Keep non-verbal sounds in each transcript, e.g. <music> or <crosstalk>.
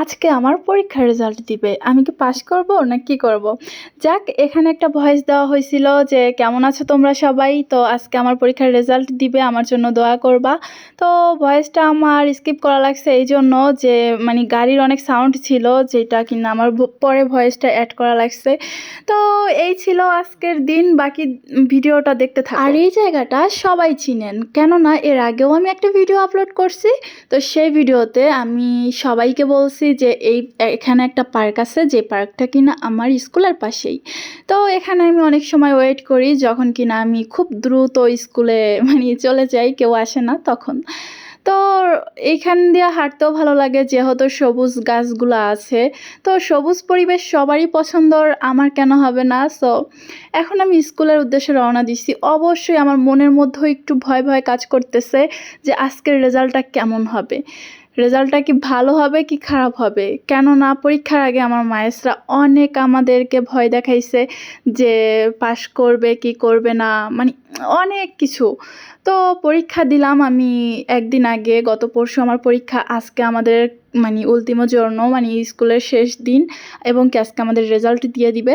আজকে আমার পরীক্ষার রেজাল্ট দিবে। আমি কি পাস করব না কি করব? যাক, এখানে একটা ভয়েস দেওয়া হয়েছিল যে, কেমন আছো তোমরা সবাই? তো আজকে আমার পরীক্ষার রেজাল্ট দিবে, আমার জন্য দোয়া করবা। তো ভয়েসটা আমার স্কিপ করা লাগছে এই জন্য যে মানে গাড়ির অনেক সাউন্ড ছিল, যেটা কিনা আমার পরে ভয়েসটা অ্যাড করা লাগছে। তো এই ছিল আজকের দিন, বাকি ভিডিওটা দেখতে থাক। আর এই জায়গাটা সবাই চিনেন, কেননা এর আগেও আমি একটা ভিডিও আপলোড করছি। তো সেই ভিডিওতে আমি সবাইকে বলছি যে এই এখানে একটা পার্ক আছে, যে পার্কটা কিনা আমার স্কুলের পাশেই। তো এখানে আমি অনেক সময় ওয়েট করি যখন কিনা আমি খুব দ্রুত স্কুলে <laughs> মানে চলে যাই, কেউ আসে না তখন। তো এইখান দিয়ে হাঁটতেও ভালো লাগে, যেহেতু সবুজ গাছগুলো আছে। তো সবুজ পরিবেশ সবারই পছন্দর আমার কেন হবে না? সো এখন আমি স্কুলের উদ্দেশ্যে রওনা দিচ্ছি। অবশ্যই আমার মনের মধ্যেও একটু ভয় ভয় কাজ করতেছে যে আজকের রেজাল্টটা কেমন হবে। রেজাল্টটা কি ভালো হবে কি খারাপ হবে? কেননা পরীক্ষার আগে আমার মায়েসরা অনেক আমাদেরকে ভয় দেখাইছে যে পাশ করবে কি করবে না মানে অনেক কিছু। তো পরীক্ষা দিলাম আমি একদিন আগে, গত পরশু আমার পরীক্ষা, আজকে আমাদের মানে উল্টিমো জন্য মানে স্কুলের শেষ দিন এবং কি আজকে আমাদের রেজাল্ট দিয়ে দিবে।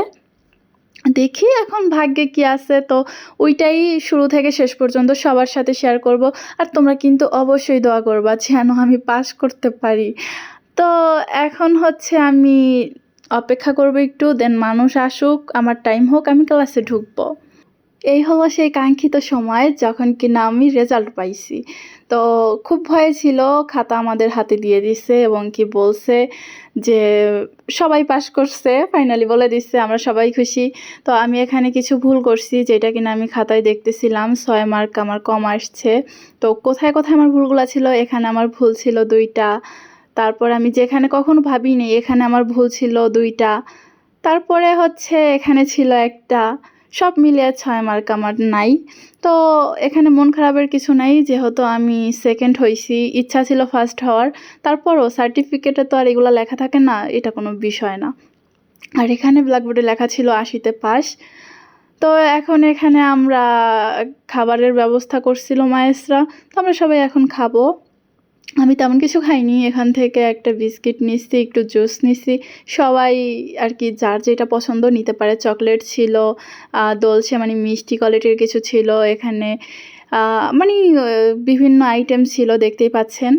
দেখি এখন ভাগ্যে কি আছে। তো ওইটাই শুরু থেকে শেষ পর্যন্ত সবার সাথে শেয়ার করব। আর তোমরা কিন্তু অবশ্যই দোয়া করবা যেন আমি পাস করতে পারি। তো এখন হচ্ছে আমি অপেক্ষা করব একটু দেন মানুষ আসুক, আমার টাইম হোক, আমি ক্লাসে ঢুকবো। এই হলো সেই কাঙ্ক্ষিত সময় যখন কিনা আমি রেজাল্ট পাইছি। তো খুব ভয় ছিল, খাতা আমাদের হাতে দিয়ে দিছে এবং কি বলছে যে, সবাই পাস করছে ফাইনালি বলে দিচ্ছে আমরা সবাই খুশি। তো আমি এখানে কিছু ভুল করছি যেটা কিনা আমি খাতায় দেখতেছিলাম, ছয় মার্ক আমার কম আসছে। তো কোথায় কোথায় আমার ভুলগুলো ছিল? এখানে আমার ভুল ছিল দুইটা। তারপর আমি যেখানে কখনো ভাবিনি, এখানে আমার ভুল ছিল দুইটা। তারপরে হচ্ছে এখানে ছিল একটা। সব মিলিয়ে ছয় মার্ক আমার নাই। তো এখানে মন খারাপের কিছু নাই, যেহেতু আমি সেকেন্ড হয়েছি ইচ্ছা ছিল ফার্স্ট হওয়ার। তারপরও সার্টিফিকেটে তো আর এগুলো লেখা থাকে না, এটা কোনো বিষয় না। আর এখানে ব্ল্যাকবোর্ডে লেখা ছিল আশিতে পাস তো এখন এখানে আমরা খাবারের ব্যবস্থা করছিল মায়েসরা। তো আমরা সবাই এখন খাব। আমি তেমন কিছু খাইনি, এখান থেকে একটা বিস্কিট নিচ্ছি একটু জুস নিচ্ছি সবাই আর কি যার যেটা পছন্দ নিতে পারে। চকলেট ছিল দলসে মানে মিষ্টি কোয়ালিটির কিছু ছিল এখানে। মানে বিভিন্ন আইটেম ছিল, দেখতেই পাচ্ছেন।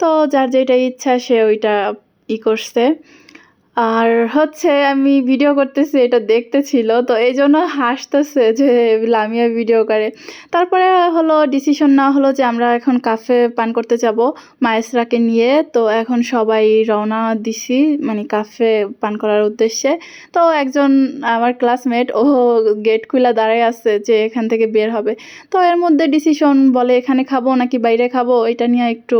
তো যার যেটা ইচ্ছা সে ওইটা ই করছে। আর হচ্ছে আমি ভিডিও করতেছি, এটা দেখতেছিল তো এই জন্য হাসতেছে যে লামিয়া ভিডিও করে। তারপরে হলো ডিসিশন না হলো যে আমরা এখন কাফে পান করতে যাব মায়েসরাকে নিয়ে, তো এখন সবাই রওনা দিছি মানে কাফে পান করার উদ্দেশ্যে। তো একজন আমার ক্লাসমেট ও গেট খুলে দাঁড়ায় আছে যে এখান থেকে বের হবে। তো এর মধ্যে ডিসিশন বলে এখানে খাব নাকি বাইরে খাব, এটা নিয়ে একটু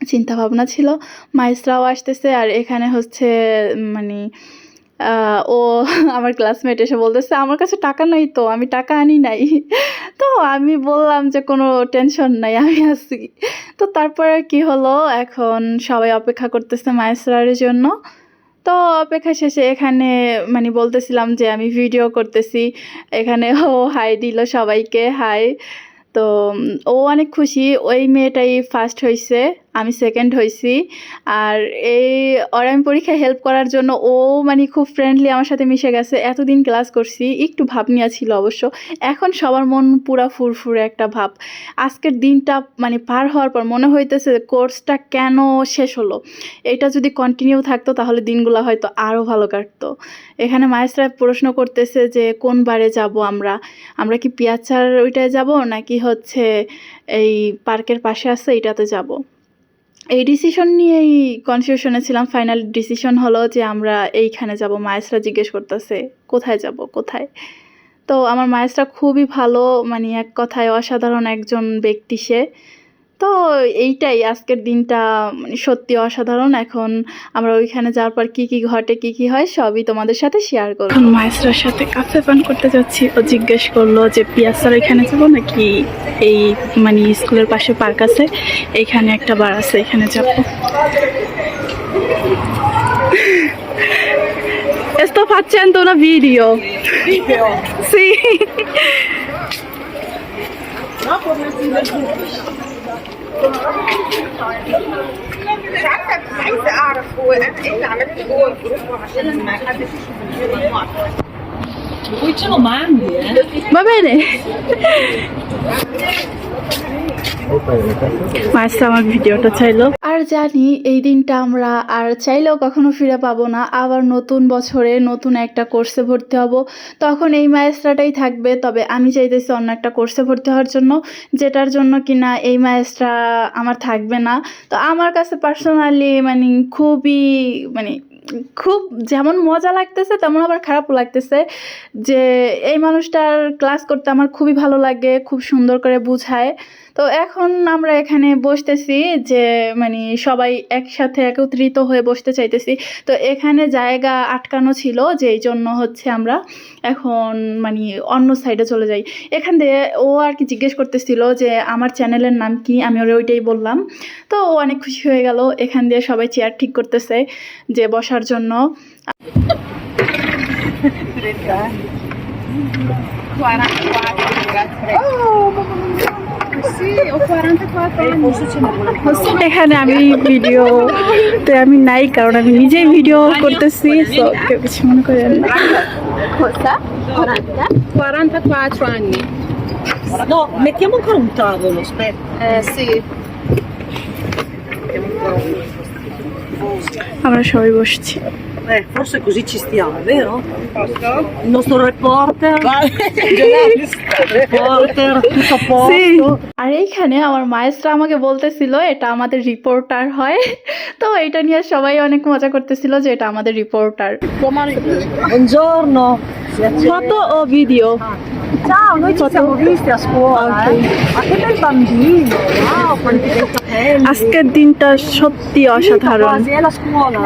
চিন্তা ভাবনা ছিল। মাইসরাও আসতেছে আর এখানে হচ্ছে মানে ও <laughs> আমার ক্লাসমেট এসে বলতেছে, আমার কাছে টাকা নাই তো, আমি টাকা আনি নাই। <laughs> তো আমি বললাম যে, কোনো টেনশন নাই, আমি আছি। তো তারপরে কি হলো, এখন সবাই অপেক্ষা করতেছে মাইসরার জন্য। তো অপেক্ষা শেষে এখানে মানে বলতেছিলাম যে, আমি ভিডিও করতেছি। এখানে ও হাই দিল সবাইকে হাই তো ও অনেক খুশি, ওই মেয়েটাই ফার্স্ট হয়েছে আমি সেকেন্ড হয়েছি আর এই ওর আমি পরীক্ষায় হেল্প করার জন্য ও মানে খুব ফ্রেন্ডলি আমার সাথে মিশে গেছে। এতদিন ক্লাস করছি, একটু ভাব নিয়ে ছিল অবশ্য। এখন সবার মন পুরা ফুরফুরে একটা ভাব। আজকের দিনটা মানে পার হওয়ার পর মনে হইতেছে কোর্সটা কেন শেষ হলো? এটা যদি কন্টিনিউ থাকতো তাহলে দিনগুলো হয়তো আরও ভালো কাটতো। এখানে মায়েসরা প্রশ্ন করতেছে যে, কোন বারে যাব আমরা? আমরা কি পিয়াচার ওইটায় যাব নাকি হচ্ছে এই পার্কের পাশে আছে এটাতে যাব? এই ডিসিশন নিয়েই কনফিউশনে ছিলাম। ফাইনাল ডিসিশন হলো যে আমরা এইখানে যাব। মায়েসরা জিজ্ঞেস করতেছে, কোথায় যাব? কোথায়? তো আমার মায়েসরা খুবই ভালো মানে এক কথায় অসাধারণ একজন ব্যক্তি সে। তো এইটাই আজকের দিনটা মানে সত্যি অসাধারণ এখন আমরা ওইখানে যাওয়ার পর কি কি ঘটে কি কি হয় সবই তোমাদের সাথে শেয়ার করব এখন মায়েসরার সাথে কাফে পান করতে যাচ্ছি ও জিজ্ঞেস করল যে পিয়াসার এখানে যাব নাকি এই মানে স্কুলের পাশে পার্ক আছে এইখানে একটা বার আছে এখানে যাব Sto facendo una video. Video. Sì. مش عارفه عايزه اعرف هو أنا إيه اللي عملته؟ جوه الجروب عشان ما حدش يشوف الفيديو ما عندي ما <laughs> আমার ভিডিওটা, চাইলো। আর জানি এই দিনটা আমরা আর চাইলেও কখনো ফিরে পাবো না। আবার নতুন বছরে নতুন একটা কোর্সে ভর্তি হব। তখন এই মায়েস্ট্রাটাই থাকবে। তবে আমি চাইতেছি অন্য একটা কোর্সে ভর্তি হওয়ার জন্য, যেটার জন্য কিনা এই মায়েস্ট্রা আমার থাকবে না। তো আমার কাছে পার্সোনালি মানে খুবই মানে খুব যেমন মজা লাগতেছে, তেমন আবার খারাপও লাগতেছে। যে এই মানুষটার ক্লাস করতে আমার খুবই ভালো লাগে, খুব সুন্দর করে বুঝায়। তো এখন আমরা এখানে বসতেছি যে মানে সবাই একসাথে একত্রিত হয়ে বসতে চাইতেছি। তো এখানে জায়গা আটকানো ছিল, যেই জন্য হচ্ছে আমরা এখন মানে অন্য সাইডে চলে যাই। এখান দিয়ে ও আর কি জিজ্ঞেস করতেছিল যে, আমার চ্যানেলের নাম কি? আমি ওরে ওইটাই বললাম। তো ও অনেক খুশি হয়ে গেল। এখান দিয়ে সবাই চেয়ার ঠিক করতেছে, যে বসার জন্য এখানে আমি ভিডিও তে আমি নাই কারণ আমি নিজেই ভিডিও করতেছি তো কেউ কিছু মনে করেন না 44 anni. No, mettiamo ancora un tavolo, aspetta. Eh sì. আমরা সবাই বসছি Eh, forse così ci stiamo, vero? Il nostro reporter. <laughs> reporter, tutto a posto. আর এইখানে আমার মায়েস্ট্রা আমাকে বলতেছিল এটা আমাদের রিপোর্টার হয় তো এটা নিয়ে সবাই অনেক মজা করতেছিল যে এটা আমাদের reporter Buongiorno. Photo O video Ciao, noi ci siamo visti a scuola. eh. Ma che bel bambino! Wow, quanti capelli! আজকের দিনটা সত্যি অসাধারণ Quasi è la scuola.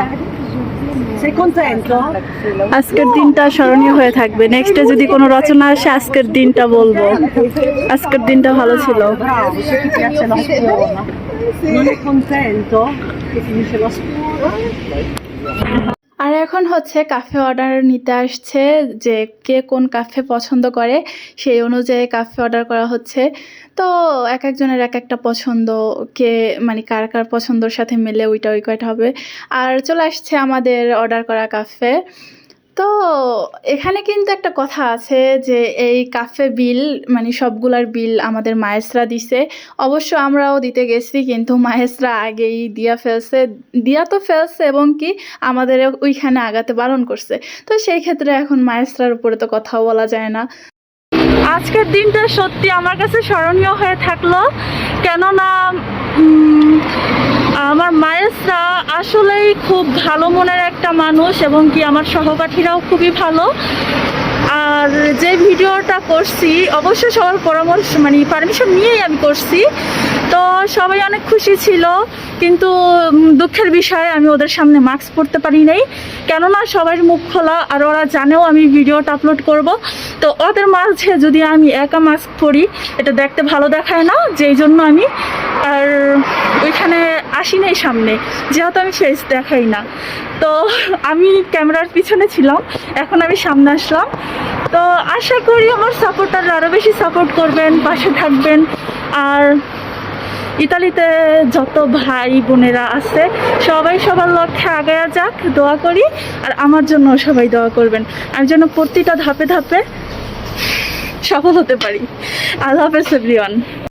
Sei contento? আজকের দিনটা স্মরণীয় হয়ে থাকবে নেক্সটে যদি কোনো রচনা আসে আজকের দিনটা বলব আজকের দিনটা ভালো ছিল Bravo, se ti piace la scuola. Non è contento che finisce la scuola? আর এখন হচ্ছে কাফে অর্ডার নিতে আসছে যে কে কোন কাফে পছন্দ করে, সেই অনুযায়ী কাফে অর্ডার করা হচ্ছে। তো এক একজনের এক একটা পছন্দ, কে মানে কার কার পছন্দর সাথে মেলে ওইটা ওই কয়টা হবে। আর চলে আসছে আমাদের অর্ডার করা কাফে তো এখানে কিন্তু একটা কথা আছে যে এই কাফে বিল মানে সবগুলার বিল আমাদের মায়েসরা দিছে। অবশ্য আমরাও দিতে গেছি, কিন্তু মায়েসরা আগেই দিয়া ফেলছে। দিয়া তো ফেলছে এবং কি আমাদের ওইখানে আগাতে বারণ করছে। তো সেই ক্ষেত্রে এখন মায়েসরার উপরে তো কথাও বলা যায় না। আজকের দিনটা সত্যি আমার কাছে স্মরণীয় হয়ে থাকল। কেননা আমার মায়েসরা আসলেই খুব ভালো মনের একটা মানুষ এবং কি আমার সহপাঠীরাও খুবই ভালো। আর যে ভিডিওটা করছি, অবশ্যই সবার পরামর্শ মানে পারমিশন নিয়েই আমি করছি। তো সবাই অনেক খুশি ছিল, কিন্তু দুঃখের বিষয়, আমি ওদের সামনে মাস্ক পরতে পারি নাই। কেননা সবার মুখ খোলা, আর ওরা জানেও আমি ভিডিওটা আপলোড করব। তো ওদের মাঝে যদি আমি একা মাস্ক পরি, এটা দেখতে ভালো দেখায় না, যেই জন্য আমি। আর ওইখানে আসি নাই সামনে, যেহেতু আমি ফেস দেখাই না। তো আমি ক্যামেরার পিছনে ছিলাম, এখন আমি সামনে আসলাম। তো আশা করি আমার সাপোর্টার আরও বেশি সাপোর্ট করবেন, পাশে থাকবেন। আর ইতালিতে যত ভাই বোনেরা আছে, সবাই সবার লক্ষ্যে আগায়া যাক, দোয়া করি, আর আমার জন্য সবাই দোয়া করবেন। আমি যেন প্রতিটা ধাপে ধাপে সফল হতে পারি। আল্লাহ হাফেজ